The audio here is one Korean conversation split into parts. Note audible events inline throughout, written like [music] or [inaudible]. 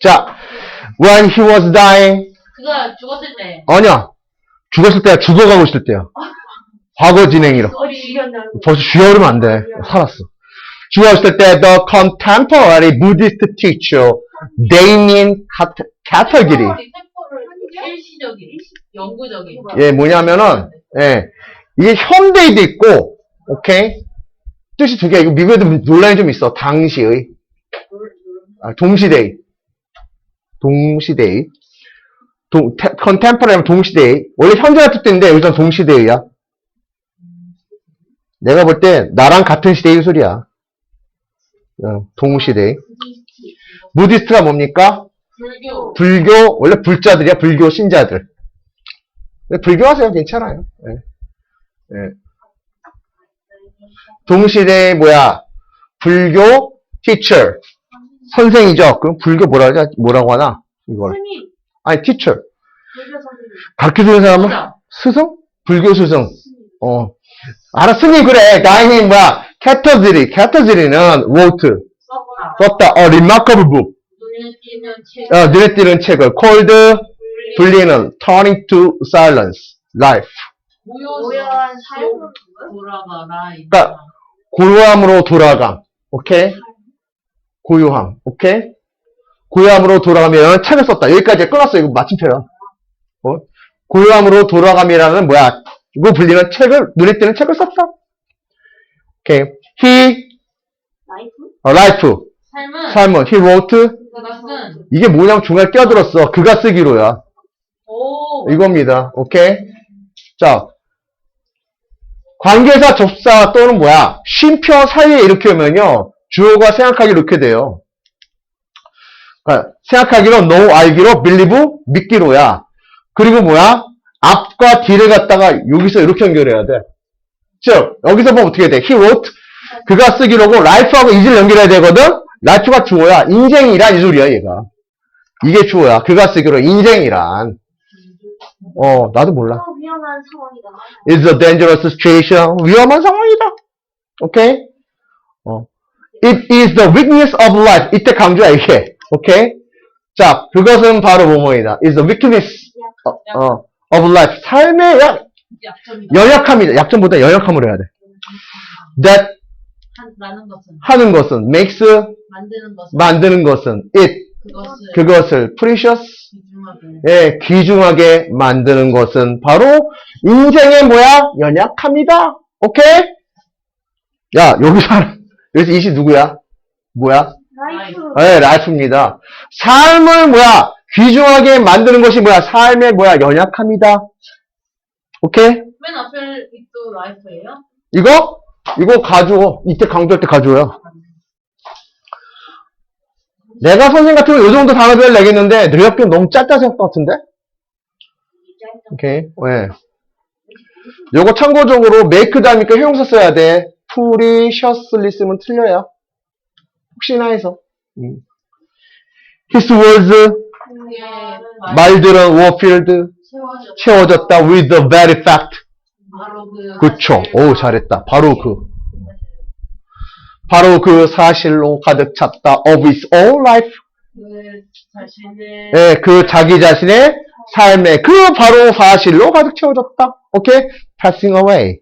자, when he was dying. 그가 죽었을 때. 아니야. 죽었을 때야. 죽어가고 있을 때야. 과거 진행이라. 벌써 쉬어오면 안 돼. 살았어. 죽었을 때 the contemporary Buddhist teacher Damien Cattergilly 템포를 일시적인, 영구적인. 예, 뭐냐면은 예, 이게 현대에도 있고 오케이 뜻이 두 개. 이거 미국에도 논란이 좀 있어. 당시의 아, 동시대의 동시대의 동, 테, contemporary 동시대의 원래 현재가 뜻인데 여기서 동시대의야. 내가 볼 때 나랑 같은 시대의 소리야. 어, 동시대. 무디스트가 뭡니까? 불교. 불교, 원래 불자들이야, 불교 신자들. 근데 불교 하세요, 괜찮아요. 예. 예. 동시대, 뭐야, 불교 teacher. 선생이죠. 그럼 불교 뭐라 하지? 뭐라고 하나? 이걸. 스님, 아니, teacher. 불교 선생님. 가르쳐 주는 사람은? 진짜. 스승? 불교 스승. 어. 알아, 스님, 그래. 다행히 뭐야. 캐터지리. 캐터지리는 wrote. 썼다. 썼다. 어, remarkable book. 눈에 띄는 책. 어, 눈에 띄는 책을. called 불리는 turning to silence. life. 오열한 삶은 돌아가라. 그러니까 고요함으로 돌아감. 오케이? 고요함. 오케이? 고요함으로 돌아가면 책을 썼다. 여기까지 끊었어. 이거 마침표야. 어? 고요함으로 돌아감이라는 뭐야? 이거 불리는 책을, 눈에 띄는 책을 썼다. 오케이. He, 라이프? 어, life. 삶은 삶은, he wrote. 그가 쓴. 이게 뭐냐면 중간에 끼어들었어. 그가 쓰기로야. 오. 이겁니다. 오케이? 자, 관계사, 접사 또는 뭐야? 쉼표 사이에 이렇게 오면요. 주어가 생각하기 이렇게 돼요. 아, 생각하기로 know, 알기로 believe, 믿기로야. 그리고 뭐야? 앞과 뒤를 갖다가 여기서 이렇게 연결해야 돼. 즉, 여기서 보면 어떻게 돼? he wrote, 그가 쓰기로고 life하고 is를 연결해야 되거든? life가 주어야. 인생이란 이 소리야, 얘가. 이게 주어야. 그가 쓰기로 인생이란. 어, 나도 몰라. 또 위험한 상황이다. It's a dangerous situation. 위험한 상황이다. 오케이? 어. It is the weakness of life. 이때 강조야, 이게. 오케이? 자, 그것은 바로 뭐뭐이다. It's the weakness 어, 어, of life. 삶의 약. 연약함이다. 약점보다 연약함으로 해야 돼. That 것은. 하는 것은, makes, 만드는 것은. 만드는 것은, it, 그것을. 그것을, precious, 귀중하게. 예, 귀중하게 만드는 것은 바로 인생의 뭐야? 연약함이다. 오케이? 야, 여기서, 여기서 이시 누구야? 뭐야? 라이프. 예, 라이프입니다. 삶을 뭐야? 귀중하게 만드는 것이 뭐야? 삶의 뭐야? 연약함이다. 오케이? 맨 앞에 또 라이프예요? 이거? 이거 가져오. 이때 강조할 때 가져오요. 내가 선생님 같으면 이 정도 단어별 내겠는데, 늘역기 너무 짧다 생각 같은데? 오케이. 왜? 요거 참고적으로 make 다음이니까 형용사 써야 돼. Preciously 쓰면 틀려요. 혹시나 해서. 음. His words, 말- 말들은 채워져. 채워졌다 with the very fact. 바로 그. 그쵸. 오, 잘했다. 바로 그. 바로 그 사실로 가득 찼다. of his own life. 그 자신의. 예, 그 자기 자신의 삶의 그 바로 사실로 가득 채워졌다. 오케이? passing away.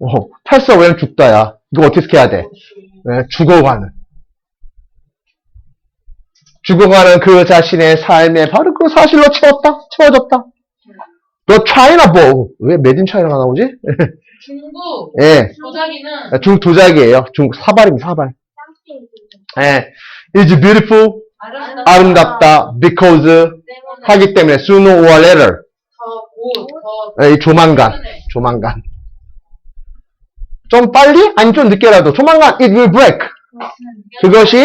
어, pass away는 죽다야. 이거 어떻게 해야 돼? 예, 죽어가는. 죽어가는 그 자신의 삶의 바로 그 사실로 채웠다. 채워졌다. 너 차이나 뭐, 왜 메딘 차이나가 나오지? 중국. [laughs] 예, 도자기는. 중국 도자기예요. 중국 사발입니다, 사발. 예, is beautiful, 아름답다. 아름답다, because, 때문에 하기 때문에, sooner or later. 더 곧, 더. 예, 이 조만간. 조만간. 좀 빨리? 아니, 좀 늦게라도. 조만간, it will break. 그것이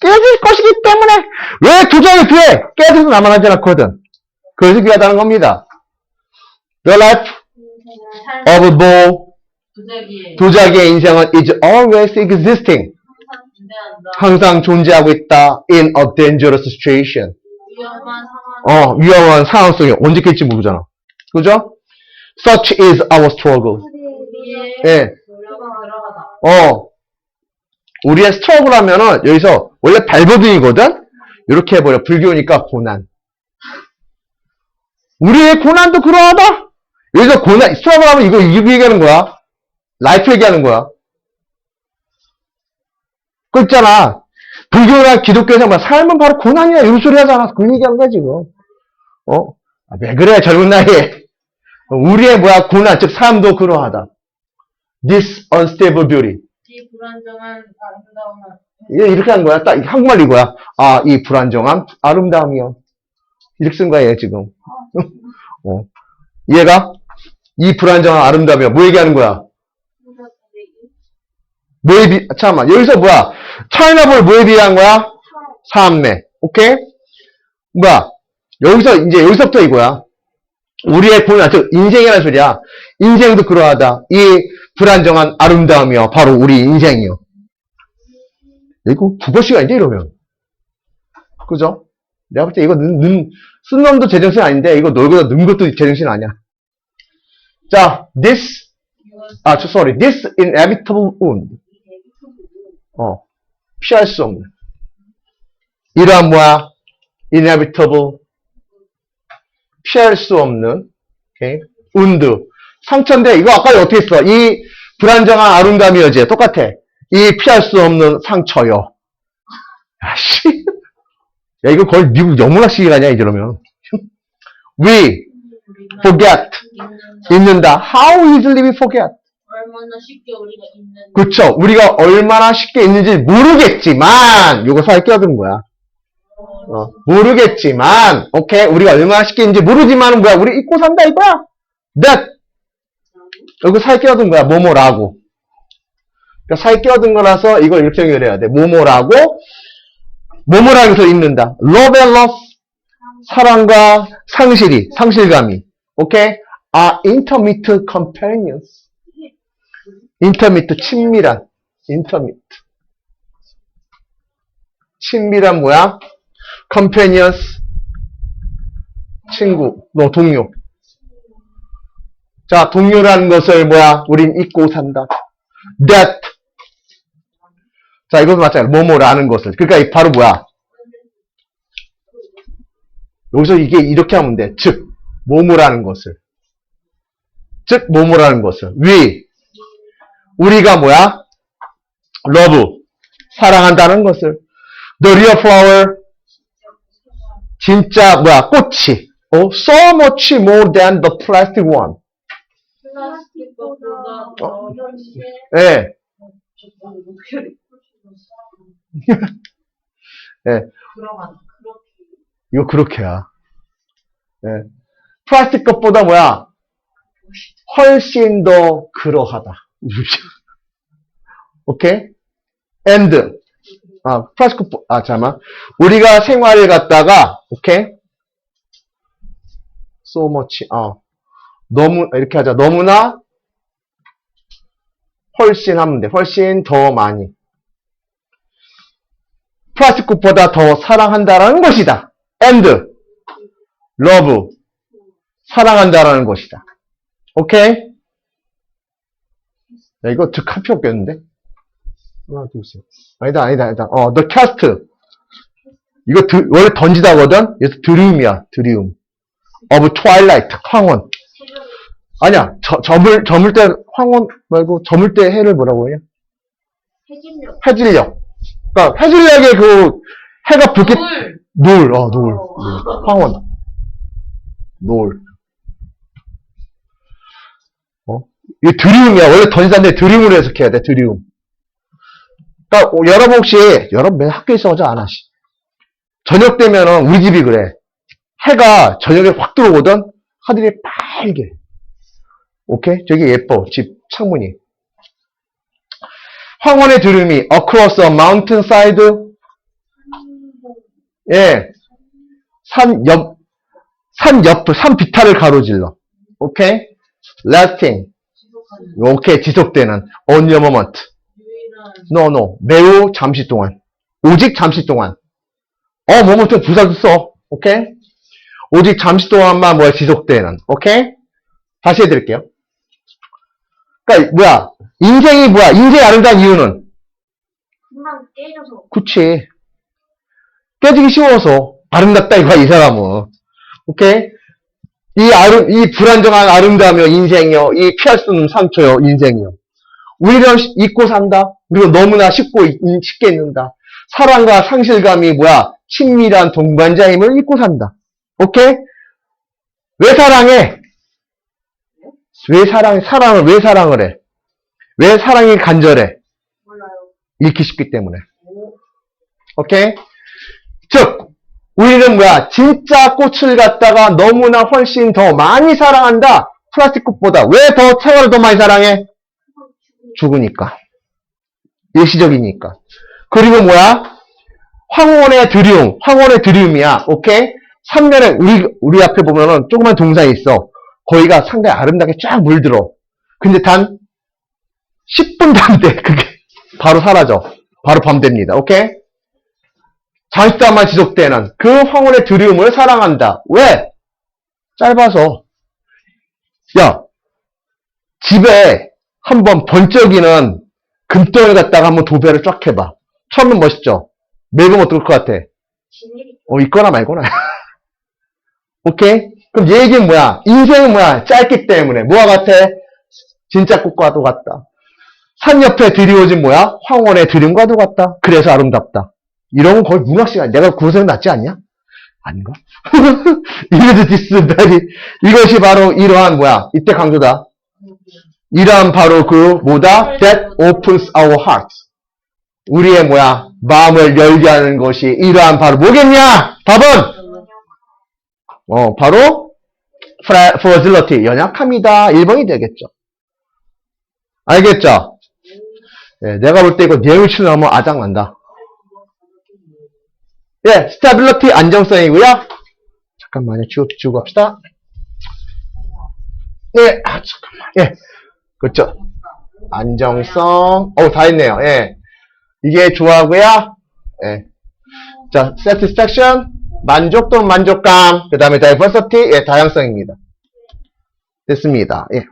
깨질 것이기 때문에, 왜 도자기 귀해? 깨져서 남아나지 않거든. 그래서 귀하다는 겁니다. The life 삶. of Bo. 도자기의 인생은 is always existing. 항상 존재하고 있다. in a dangerous situation. 어, 위험한 상황 속에 언제 깰지 모르잖아. 그죠? Such is our struggle. 예, 어. 우리의 스트러글 하면은 여기서 원래 발버둥이거든? 이렇게 해버려. 불교니까 고난. 우리의 고난도 그러하다? 여기서 고난, 스트러글 하면 이거, 이거 얘기하는 거야. 라이프 얘기하는 거야. 그 있잖아. 불교나 기독교에서 막 삶은 바로 고난이야. 이런 소리 하잖아. 그 얘기하는 거야, 지금. 어? 아, 왜 그래, 젊은 나이에. 우리의 뭐야, 고난, 즉, 삶도 그러하다. This unstable beauty. 이 불안정한 아름다운 예, 이렇게 한 거야. 딱 한국말 이거야. 아, 이 불안정함, 아름다움이요. 이렇게 쓴 거야, 얘 지금. [laughs] 어. 얘가 이 불안정한 아름다움이요. 뭐 얘기하는 거야? 뭐에 비, 잠깐만. 여기서 뭐야? 차이나볼 뭐에 비한 거야? 사암매. 오케이? 뭐야? 여기서, 이제 여기서부터 이거야. 우리의 고난, 즉, 인생이라는 소리야. 인생도 그러하다. 이 불안정한 아름다움이요. 바로 우리 인생이요. 이거 국어 시간인데, 이러면. 그죠? 내가 볼 때 이거 는, 는, 쓴 놈도 제정신 아닌데, 이거 놀고도 는 것도 제정신 아니야. 자, this, 아, 저, sorry, this inevitable wound. 어, 피할 수 없는. 이러한 뭐야? inevitable. 피할 수 없는. 오케이. wound. 상처인데, 이거 아까 어떻게 했어? 이 불안정한 아름다움이 어제 똑같아. 이 피할 수 없는 상처요. 야, 씨. 야, 이거 거의 미국 영문학식이 아니야, 이러면. We forget. 잊는다. How easily we forget. 얼마나 쉽게 우리가 있는 그쵸. 우리가 얼마나 쉽게 있는지 모르겠지만, 요거 사이 껴든 거야. 어, 모르겠지만, 오케이. 우리가 얼마나 쉽게 있는지 모르지만은 뭐야. 우리 잊고 산다 이거야. that. 여기 사이 껴든 거야. 뭐뭐라고. 그러니까 사이 껴든 거라서 이걸 연결해야 돼. 뭐뭐라고, 뭐뭐라고 해서 잊는다. love and loss. 사랑과 상실이, 상실감이. 오케이. are intermittent companions. 인터미트 친밀한 인터미트 친밀한 뭐야? Companions 친구. 너 동료. 자 동료라는 것을 뭐야? 우린 잊고 산다. That. 자 이것도 마찬가지 뭐뭐라는 것을. 그러니까 이 바로 뭐야? 여기서 이게 이렇게 하면 돼 즉 뭐뭐라는 것을. 즉 뭐뭐라는 것을. 위 우리가 뭐야? love, 사랑한다는 것을. the real flower, 진짜 뭐야? 꽃이. 어, so much more than the plastic one. 플라스틱보다 더 현실 예, 예, 이거 그렇게야. 예. 플라스틱 것보다 뭐야? 훨씬 더 그러하다. [laughs] 오케이? and. 아, 플라스틱, 것- 아, 잠깐만. 우리가 생활을 갖다가, 오케이? so much, 어. 너무, 이렇게 하자. 너무나 훨씬 하면 돼. 훨씬 더 많이. 플라스틱 꽃보다 더 사랑한다라는 것이다. and love 사랑한다라는 것이다. 오케이? 야, 이거 득할 필요 없겠는데? 하나, 둘, 셋. 아니다, 아니다, 아니다. 어, the cast. 이거 드- 원래 던지다거든? 그래서 드림이야, 드림. of twilight, 황혼. 아니야, 저, 저물, 저물 때 황혼 말고 저물 때 해를 뭐라고 해요? 해질녘. 해질녘. 그러니까 해질녘에 그 해가 붉게 물 노을, 어, 노을. 노을. 황혼. 노을. 어? 이게 드리움이야. 원래 던지는데 드리움으로 해석해야 돼, 드리움. 그러니까 어, 여러분 혹시, 여러분 매 학교에서 하지 않아, 씨. 저녁 되면은 우리 집이 그래. 해가 저녁에 확 들어오거든? 하늘이 빨개. 오케이? 저기 예뻐, 집 창문이. 황혼의 드림이 across a mountain side 예. 산 옆, 산 옆, 산 비탈을 가로질러. 오케이? lasting. 오케이, 지속되는. only a moment. No, no. 매우 잠시 동안. 오직 잠시 동안. 어, moment 부사도 써. 오케이? 오직 잠시 동안만 뭐야, 지속되는. 오케이? 다시 해드릴게요. 그니까, 뭐야. 인생이 뭐야. 인생이 아름다운 이유는? 그냥 깨져서. 그치. 깨지기 쉬워서. 아름답다, 이거야, 이 사람은. 오케이? 이 아름, 이 불안정한 아름다움이요, 인생이요. 이 피할 수 없는 상처요, 인생이요. 우리는 시- 잊고 산다. 그리고 너무나 쉽고, 있- 쉽게 잊는다. 사랑과 상실감이 뭐야? 친밀한 동반자임을 잊고 산다. 오케이? 왜 사랑해? 왜 사랑, 사랑을 왜 사랑을 해? 왜 사랑이 간절해? 몰라요. 잃기 쉽기 때문에. 오. 오케이? 즉, 우리는 뭐야? 진짜 꽃을 갖다가 너무나 훨씬 더 많이 사랑한다. 플라스틱 꽃보다. 왜 더 세월을 더 많이 사랑해? 죽으니까. 일시적이니까. 그리고 뭐야? 황혼의 드리움. 황혼의 드리움이야. 오케이? 3년에 우리, 우리 앞에 보면은 조그만 동산이 있어. 거기가 상당히 아름답게 쫙 물들어. 근데 단 10분도 안 돼. 그게 바로 사라져. 바로 밤 됩니다. 오케이? 잠시간만 지속되는 그 황혼의 드리움을 사랑한다. 왜? 짧아서. 야, 집에 한번 번쩍이는 금덩이를 갖다가 한번 도배를 쫙 해봐. 처음엔 멋있죠? 매번 어떨 것 같아? 어, 있거나 말거나. [laughs] 오케이? 그럼 얘기는 뭐야? 인생은 뭐야? 짧기 때문에. 뭐와 같아? 진짜 꽃과도 같다. 산 옆에 드리워진 뭐야? 황혼의 드림과도 같다. 그래서 아름답다. 이런 건 거의 문학 시간. 내가 구생 낫지 않냐? 아닌가? [laughs] 이래도 디스다리. 이것이 바로 이러한 뭐야? 이때 강조다. 이러한 바로 그 뭐다? That opens our hearts. 우리의 뭐야? 마음을 열게 하는 것이 이러한 바로 뭐겠냐? 답은 어 바로 fra- fragility 연약함이다. 1번이 되겠죠. 알겠죠? 예, 내가 볼 때 이거 내용을 치려면 아장난다. 예, stability 안정성이고요. 잠깐만요. 지우고, 지우고 합시다. 예, 아, 잠깐만. 예, 그렇죠. 안정성. 어, 다 했네요. 예. 이게 좋아하고요. 예. 자, satisfaction. 만족 또는 만족감. 그 다음에 diversity. 예, 다양성입니다. 됐습니다. 예.